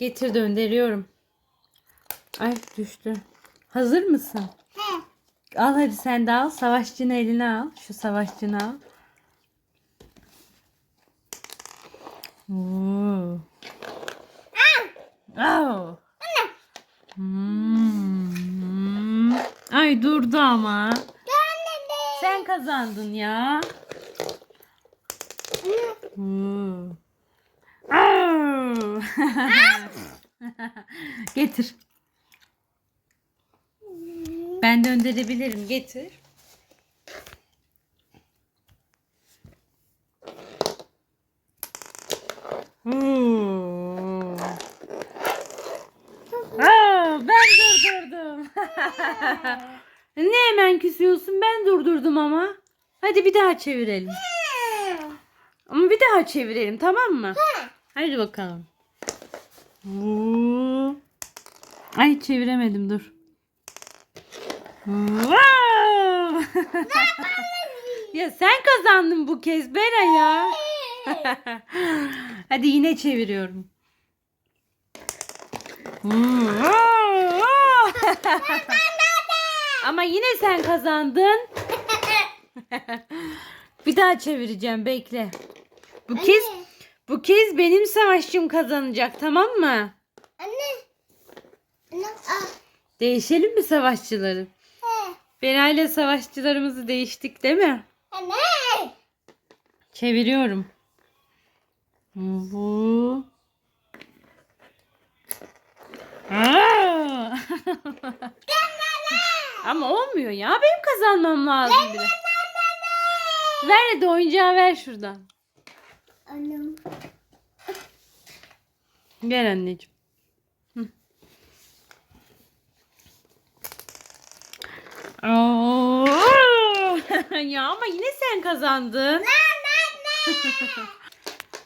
Getir döndürüyorum. Ay düştü. Hazır mısın? He. Al hadi sen de al. Savaşçını eline al. Şu savaşçını al. Oo. Au. Hmm. Ay durdu ama. Sen kazandın ya. Oo. Au. Getir. Ben döndürebilirim. Getir. Hmm. Ben durdurdum. ne hemen küsüyorsun? Ben durdurdum ama. Hadi bir daha çevirelim. Ama bir daha çevirelim tamam mı? Hadi bakalım. Ay çeviremedim dur. Wow! ya sen kazandın bu kez Bera ya. Hadi yine çeviriyorum. Ama yine sen kazandın. Bir daha çevireceğim bekle. Bu kez bu kez benim savaşçım kazanacak tamam mı? Anne. Anne. Ah. Değişelim mi savaşçıları? He. Bera ile savaşçılarımızı değiştik değil mi? Anne. Çeviriyorum. Bu. Ama olmuyor ya. Benim kazanmam lazım de. Ver hadi oyuncağı ver şuradan. Annem. Ver anneciğim. Hı. Ya ama yine sen kazandın.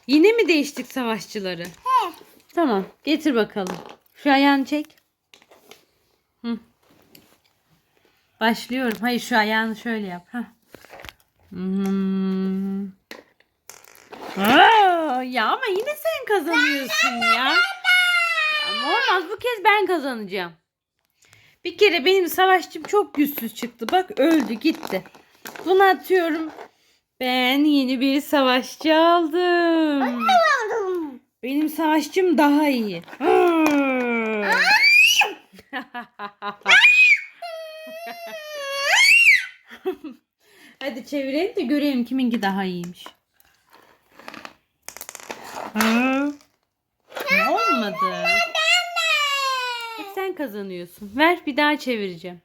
yine mi değiştik savaşçıları? He. Tamam. Getir bakalım. Şu ayağını çek. Hı. Başlıyorum. Hayır şu ayağını şöyle yap. Hah. Hmm. Aa, ya ama yine sen kazanıyorsun ya. Ama olmaz bu kez ben kazanacağım. Bir kere benim savaşçım çok güçsüz çıktı. Bak öldü gitti. Bunu atıyorum. Ben yeni bir savaşçı aldım. Benim savaşçım daha iyi. Hadi çevirelim de görelim kiminki daha iyiymiş. Ne olmadı? Hep sen kazanıyorsun. Ver bir daha çevireceğim.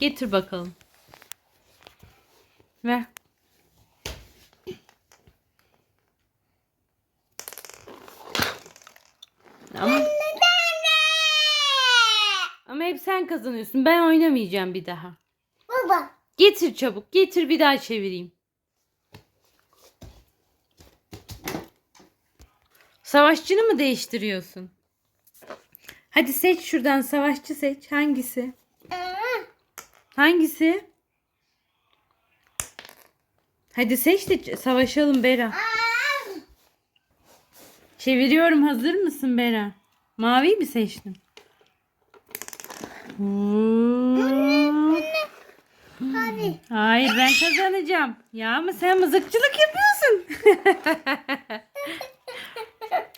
Getir bakalım. Ver. Ama, ama hep sen kazanıyorsun. Ben oynamayacağım bir daha. Baba. Getir çabuk. Getir bir daha çevireyim. Savaşçını mı değiştiriyorsun? Hadi seç şuradan savaşçı seç. Hangisi? Hangisi? Hadi seç de savaşalım Bera. Çeviriyorum. Hazır mısın Bera? Mavi mi seçtin? Hadi. Hayır ben kazanacağım. Ya ama sen mızıkçılık yapıyorsun.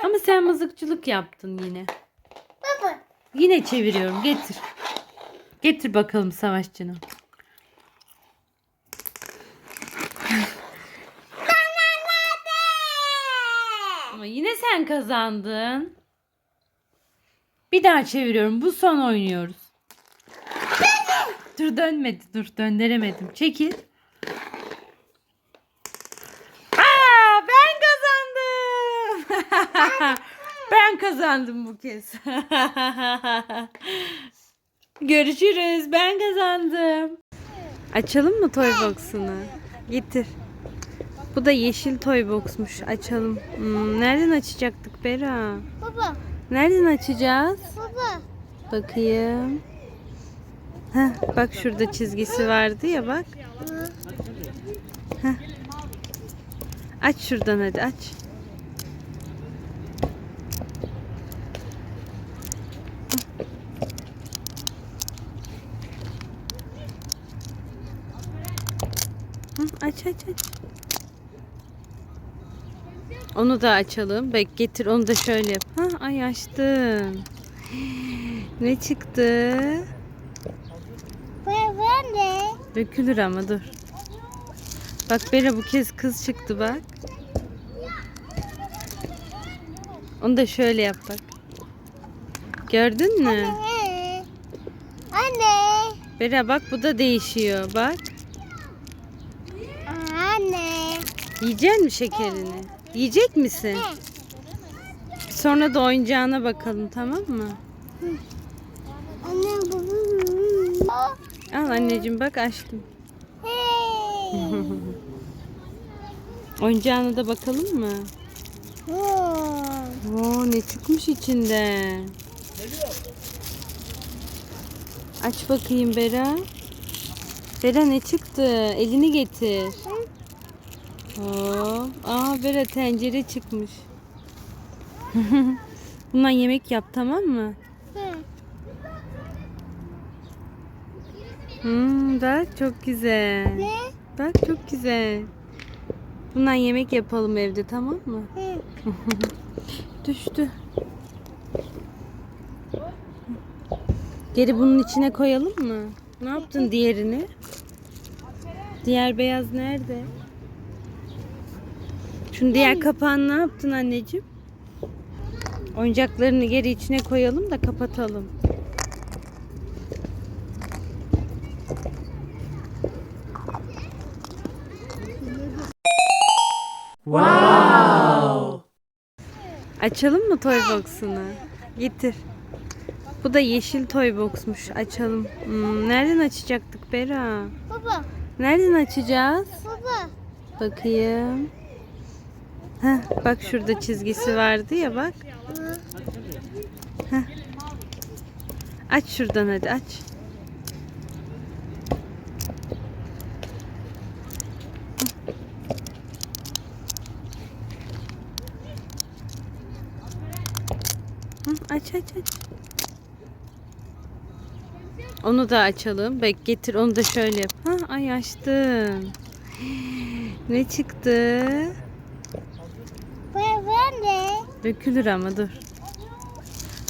ama sen mızıkçılık yaptın yine. Baba. Yine çeviriyorum. Getir. Getir bakalım savaşçını. Ama yine sen kazandın. Bir daha çeviriyorum. Bu son oynuyoruz. Dur dönmedi. Dur döndüremedim. Çekil. Aa, ben kazandım. Ben kazandım bu kez. Görüşürüz. Ben kazandım. Açalım mı toy box'unu? Getir. Bu da yeşil toy box'muş. Açalım. Hmm, nereden açacaktık Bera? Baba. Nereden açacağız? Baba. Bakayım. Heh, bak şurada çizgisi vardı ya bak. Heh. Aç şuradan hadi aç. Aç aç aç. Onu da açalım. Bek getir onu da şöyle yap. Ha, ay açtım. Ne çıktı? Ben de. Dökülür ama dur. Bak Bera bu kez kız çıktı bak. Onu da şöyle yap bak. Gördün mü? Anne. Anne. Bera bak bu da değişiyor bak. Anne. Yiyecek mi şekerini? Yiyecek misin? Sonra da oyuncağına bakalım tamam mı? Anne. Al anneciğim bak açtım. Oyuncağına da bakalım mı? Oo. Oo ne çıkmış içinde? Aç bakayım Bera. Bera ne çıktı? Elini getir. Oo. Aa Bera tencere çıkmış. Bundan yemek yap tamam mı? Hı. Hmm, bak çok güzel. Ne? Bak çok güzel. Bundan yemek yapalım evde tamam mı? Hı. Düştü. Geri bunun içine koyalım mı? Ne yaptın diğerini? Diğer beyaz nerede? Şunun diğer kapağını ne yaptın anneciğim? Oyuncaklarını geri içine koyalım da kapatalım. Açalım mı toy box'unu? Getir. Bu da yeşil toy box'muş. Açalım. Hmm, nereden açacaktık Bera? Baba. Nereden açacağız? Baba. Bakayım. Heh, bak şurada çizgisi vardı ya bak. Heh. Aç şuradan hadi aç. Aç aç aç. Onu da açalım. Bek getir onu da şöyle yap. Ha, ay açtım. Ne çıktı? Dökülür ama dur.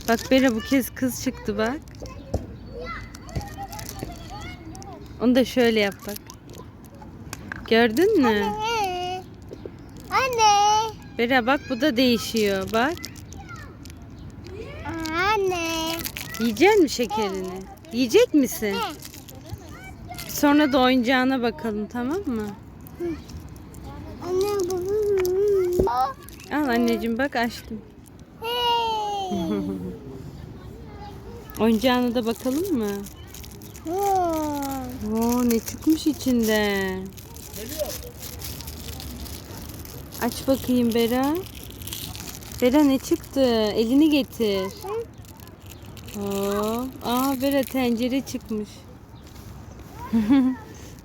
Bak Bera bu kez kız çıktı bak. Onu da şöyle yap bak. Gördün mü? Anne. Anne. Bera bak bu da değişiyor bak. Anne. Yiyecek mi şekerini? Yiyecek misin? Sonra da oyuncağına bakalım tamam mı? Anne bu. Al anneciğim bak açtım. Hey. Oyuncağına da bakalım mı? Oo. Oo ne çıkmış içinde? Aç bakayım Bera. Bera ne çıktı? Elini getir. Oo. Aa Bera tencere çıkmış.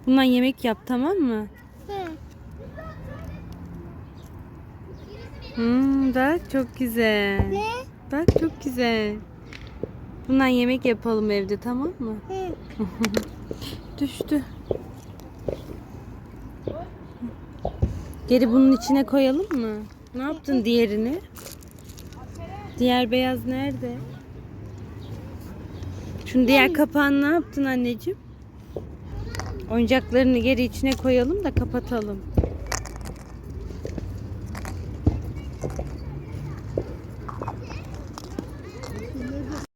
Bundan yemek yap tamam mı? Hı. Hmm, bak çok güzel. Ne? Bak çok güzel. Bundan yemek yapalım evde tamam mı? Hı. Düştü. Geri bunun içine koyalım mı? Ne yaptın diğerini? Diğer beyaz nerede? Şunun diğer kapağını ne yaptın anneciğim? Oyuncaklarını geri içine koyalım da kapatalım.